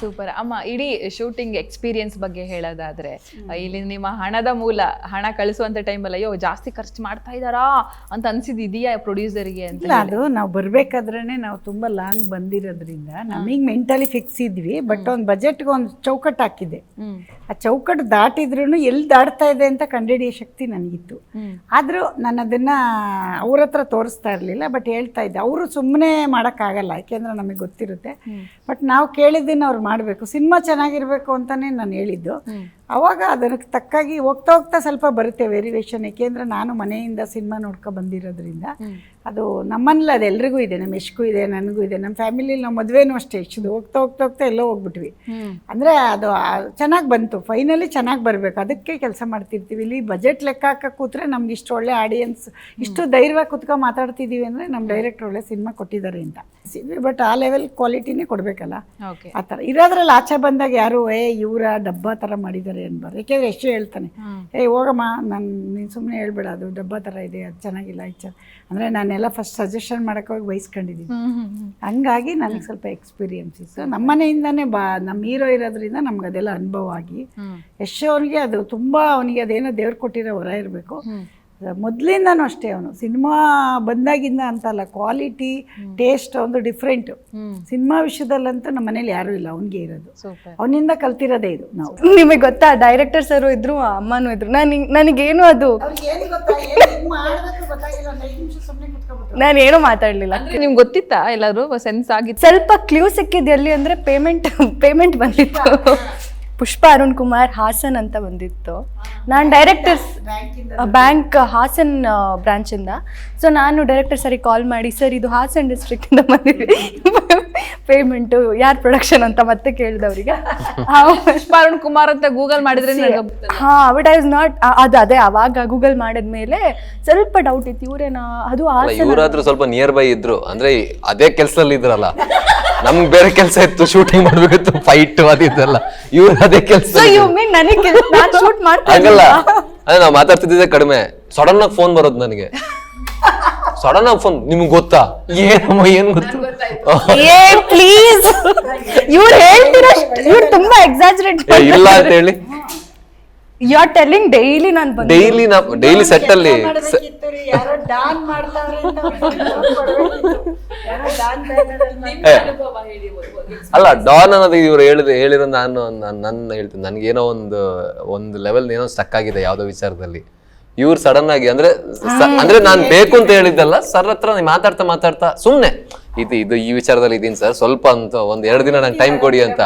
Super. ಅಮ್ಮ ಇಡೀ shooting experience ಬಗ್ಗೆ ಹೇಳೋದಾದ್ರೆ ಇಲ್ಲಿ ನಿಮ್ಮ ಹಣದ ಮೂಲ ಹಣ ಕಳಿಸುವಂತ ಟೈಮಲ್ಲಿ ಅಯ್ಯೋ ಜಾಸ್ತಿ ಖರ್ಚು ಮಾಡ್ತಾ ಇದಾರಾ ಅಂತ ಅನ್ಸಿದ್ ಇದೆಯಾ ಪ್ರೊಡ್ಯೂಸರ್ಗೆ ಅಂತ ಅದು ನಾವು ಬರ್ಬೇಕಾದ್ರೇನೆ ನಾವು ತುಂಬಾ ಲಾಂಗ್ ಬಂದಿರೋದ್ರಿಂದ ನಮಗೆ ಮೆಂಟಲಿ ಫಿಕ್ಸ್ ಇದ್ವಿ ಬಟ್ ಒಂದು ಬಜೆಟ್ಗೆ ಒಂದು ಚೌಕಟ್ಟು ಹಾಕಿದ್ದೆ ಹ್ಮ್. ಆ ಚೌಕಟ್ಟು ದಾಟಿದ್ರೂ ಎಲ್ಲಿ ದಾಟ್ತಾ ಇದೆ ಅಂತ ಕಂಡುಹಿಡಿಯೋ ಶಕ್ತಿ ನನಗಿತ್ತು. ಆದರೂ ನಾನು ಅದನ್ನು ಅವ್ರ ಹತ್ರ ತೋರಿಸ್ತಾ ಇರಲಿಲ್ಲ ಬಟ್ ಹೇಳ್ತಾ ಇದ್ದೆ. ಅವರು ಸುಮ್ಮನೆ ಮಾಡೋಕ್ಕಾಗಲ್ಲ ಯಾಕೆಂದ್ರೆ ನಮಗೆ ಗೊತ್ತಿರುತ್ತೆ. ಬಟ್ ನಾವು ಕೇಳಿದ್ದನ್ನು ಅವ್ರು ಮಾಡಬೇಕು. ಸಿನಿಮಾ ಚೆನ್ನಾಗಿರಬೇಕು ಅಂತಲೇ ನಾನು ಹೇಳಿದ್ದು. ಅವಾಗ ಅದಕ್ಕೆ ತಕ್ಕಾಗಿ ಹೋಗ್ತಾ ಹೋಗ್ತಾ ಸ್ವಲ್ಪ ಬರುತ್ತೆ ವೇರಿಯೇಷನ್ ಏಕೆಂದರೆ ನಾನು ಮನೆಯಿಂದ ಸಿನಿಮಾ ನೋಡ್ಕೊ ಬಂದಿರೋದ್ರಿಂದ ಅದು ನಮ್ಮನೇಲಿ ಅದು ಎಲ್ರಿಗೂ ಇದೆ ನಮ್ಮ ಯಶ್ಗೂ ಇದೆ ನನಗೂ ಇದೆ ನಮ್ಮ ಫ್ಯಾಮಿಲಿಲಿ ನಾವು ಮದುವೆನೂ ಅಷ್ಟೇ ಯಶ್ದು ಹೋಗ್ತಾ ಹೋಗ್ತಾ ಹೋಗ್ತಾ ಎಲ್ಲೋ ಹೋಗ್ಬಿಟ್ವಿ. ಅಂದರೆ ಅದು ಚೆನ್ನಾಗಿ ಬಂತು ಫೈನಲಿ ಚೆನ್ನಾಗಿ ಬರಬೇಕು ಅದಕ್ಕೆ ಕೆಲಸ ಮಾಡ್ತಿರ್ತೀವಿ. ಇಲ್ಲಿ ಬಜೆಟ್ ಲೆಕ್ಕ ಹಾಕಕ್ಕೆ ಕೂತ್ರೆ ನಮ್ಗೆ ಇಷ್ಟು ಒಳ್ಳೆ ಆಡಿಯನ್ಸ್ ಇಷ್ಟು ಧೈರ್ಯವಾಗಿ ಕೂತ್ಕೊ ಮಾತಾಡ್ತಿದ್ದೀವಿ ಅಂದರೆ ನಮ್ಮ ಡೈರೆಕ್ಟರ್ ಒಳ್ಳೆ ಸಿನಿಮಾ ಕೊಟ್ಟಿದ್ದಾರೆ ಅಂತ. ಬಟ್ ಆ ಲೆವೆಲ್ ಕ್ವಾಲಿಟಿನೇ ಕೊಡಬೇಕಲ್ಲ? ಆ ಥರ. ಇರೋದ್ರಲ್ಲಿ ಆಚೆ ಬಂದಾಗ ಯಾರು ಏ ಇವರ ಡಬ್ಬ ಥರ ಮಾಡಿದ್ದಾರೆ ಅನ್ಬಾರ್ದು ಯಾಕೆಂದ್ರೆ ಎಷ್ಟು ಹೇಳ್ತಾನೆ ಏಯ್ ಏ ಹೋಗಮ್ಮ ನಾನು ನೀನು ಸುಮ್ಮನೆ ಹೇಳ್ಬೇಡ ಅದು ಡಬ್ಬ ಥರ ಇದೆ ಅದು ಚೆನ್ನಾಗಿಲ್ಲ ಇದು ಚೆನ್ನ ಅಂದರೆ ನಾನೆಲ್ಲ ಫಸ್ಟ್ ಸಜೆಷನ್ ಮಾಡೋಕೆ ಹೋಗಿ ಬಯಸ್ಕೊಂಡಿದ್ದೀನಿ ಹ್ಮ್ ಹ್ಮ್ ಹ್ಮ್. ಹಂಗಾಗಿ ನನಗೆ ಸ್ವಲ್ಪ ಎಕ್ಸ್ಪೀರಿಯನ್ಸ್ ಇತ್ತು. ನಮ್ಮ ಮನೆಯಿಂದನೇ ಬಾ ನಮ್ಮ ಹೀರೋ ಇರೋದ್ರಿಂದ ನಮ್ಗೆ ಅದೆಲ್ಲ ಅನುಭವ ಆಗಿ ಯಶ್ ಅವನಿಗೆ ಅದು ತುಂಬ ಅವನಿಗೆ ಅದೇನೋ ದೇವ್ರು ಕೊಟ್ಟಿರೋ ವರ ಇರಬೇಕು. ಮೊದಲಿಂದನೂ ಅಷ್ಟೇ ಅವನು. ಸಿನಿಮಾ ಬಂದಾಗಿಂದ ಅಂತಲ್ಲ ಕ್ವಾಲಿಟಿ ಟೇಸ್ಟ್ ಒಂದು ಡಿಫ್ರೆಂಟ್ ಸಿನಿಮಾ ವಿಷಯದಲ್ಲಂತೂ ನಮ್ಮ ಮನೇಲಿ ಯಾರೂ ಇಲ್ಲ ಅವನಿಗೆ ಇರೋದು. ಅವನಿಂದ ಕಲ್ತಿರೋದೇ ಇದು ನಾವು. ನಿಮಗೆ ಗೊತ್ತಾ ಡೈರೆಕ್ಟರ್ ಸರ್ ಇದ್ರು ಅಮ್ಮನೂ ಇದ್ರು. ನನಗೆ ನನಗೇನು ಅದು? ನಾನೇನು ಮಾತಾಡಲಿಲ್ಲ. ಅಂದ್ರೆ ನಿಮ್ಗೆ ಗೊತ್ತಿತ್ತಾ ಎಲ್ಲರೂ? ಸೆನ್ಸ್ ಆಗಿತ್ತು? ಸ್ವಲ್ಪ ಕ್ಲೂ ಸಿಕ್ಕಿದ್ದು ಎಲ್ಲಿ ಅಂದರೆ ಪೇಮೆಂಟ್ ಪೇಮೆಂಟ್ ಬಂದಿತ್ತು. ಪುಷ್ಪ ಅರುಣ್ ಕುಮಾರ್ ಹಾಸನ್ ಅಂತ ಬಂದಿತ್ತು. ನಾನು ಡೈರೆಕ್ಟರ್ ಬ್ಯಾಂಕ್ ಹಾಸನ್ ಬ್ರಾಂಚಿಂದ ಸೊ ನಾನು ಡೈರೆಕ್ಟರ್ ಸರಿ ಕಾಲ್ ಮಾಡಿ ಸರ್ ಇದು ಹಾಸನ್ ಡಿಸ್ಟ್ರಿಕ್ಟಿಂದ ಬಂದಿದ್ವಿ ಪೇಮೆಂಟು ಯಾರು ಪ್ರೊಡಕ್ಷನ್ ಅಂತ ಮತ್ತೆ ಕೇಳಿದವರಿಗೆ. ಪುಷ್ಪ ಅರುಣ್ ಕುಮಾರ್ ಅಂತ ಗೂಗಲ್ ಮಾಡಿದ್ರೆ ಹಾ ಬಟ್ ಐ ವಾಸ್ ನಾಟ್ ಅದು ಅದೇ ಅವಾಗ ಗೂಗಲ್ ಮಾಡಿದ್ಮೇಲೆ ಸ್ವಲ್ಪ ಡೌಟ್ ಇತ್ತು. ಇವರೇನಾ ಅದು ಹಾಸನ್ ಇವರಾದ್ರೂ ಸ್ವಲ್ಪ ನಿಯರ್ ಬೈ ಇದ್ರು. ಅಂದ್ರೆ ಅದೇ ಕೆಲಸದಲ್ಲಿ ಇದ್ರಲ್ಲ. ನಮ್ಗೆ ಬೇರೆ ಕೆಲಸ ಇತ್ತು ಶೂಟಿಂಗ್ ಮಾಡ್ಬೇಕಿತ್ತು ಫೈಟ್ ಅದಿದ್ದಲ್ಲ ಇವ್ರ ಅದೇ ಕೆಲಸ ಸೊ ಯು ಮೀನ್ ನನಗೆ ನಾನು ಶೂಟ್ ಮಾಡ್ತಾ ಹಂಗಲ್ಲ? ಅದೇ ನಾವು ಮಾತಾಡ್ತಿದ್ದೆ ಕಡಿಮೆ. ಸಡನ್ ಆಗಿ ಫೋನ್ ಬರೋದು ನನಗೆ. ಸಡನ್ ಆಗಿ ಫೋನ್ ನಿಮ್ಗೆ ಗೊತ್ತಾ? ಏನಮ್ಮ ಏನ್ ಗೊತ್ತು? ಏ ಪ್ಲೀಸ್ ಇವ್ರು ಹೇಳ್ತಿರೋ ಇವ್ರು ತುಂಬಾ ಎಕ್ಸಾಜರೇಟ್ ಏ, ಇಲ್ಲ ಅಂತ ಹೇಳಿ. ಯು ಆರ್ ಟೆಲ್ಲಿಂಗ್ ಡೈಲಿ ನಾನು ಬಂದು ಡೈಲಿ ನಾ ಡೈಲಿ ಸೆಟ್ ಅಲ್ಲಿ ಯಾರೋ ಡಾನ್ ಮಾಡ್ತಾವ್ರೆ ಅಂತ ಅವ್ರಿಗೆ ಕೊಡ್ಬೇಕಿತ್ತು. ಯಾರೋ ಡಾನ್ ಬ್ಯಾನರ್ ಅಲ್ಲಿ ಏ, ಅಲ್ಲ ಡಾನ್ ಅನ್ನೋದು ಇವ್ರು ಹೇಳಿದ ಹೇಳಿರೋ ನಾನು ನಾನ್- ನನ್ನ ಹೇಳ್ತೀನಿ. ಏನೋ ಒಂದು ಒಂದು ಲೆವೆಲ್ ಏನೋ ಸ್ಟಕ್ ಆಗಿದೆ ಯಾವುದೋ ವಿಚಾರದಲ್ಲಿ. ಇವ್ರು ಸಡನ್ ಆಗಿ ಅಂದ್ರೆ ಸ- ಅಂದ್ರೆ ನಾನು ಬೇಕು ಅಂತ ಹೇಳಿದ್ದಲ್ಲ ಸರ್ ಹತ್ರ ನೀವ್ ಮಾತಾಡ್ತಾ ಮಾತಾಡ್ತಾ ಸುಮ್ನೆ ಇದು ಇದು ಈ ವಿಚಾರದಲ್ಲಿ ಇದೀನಿ ಸರ್ ಸ್ವಲ್ಪ ಅಂತ ಒಂದ್ ಎರಡು ದಿನ ನಂಗೆ ಟೈಮ್ ಕೊಡಿ ಅಂತ.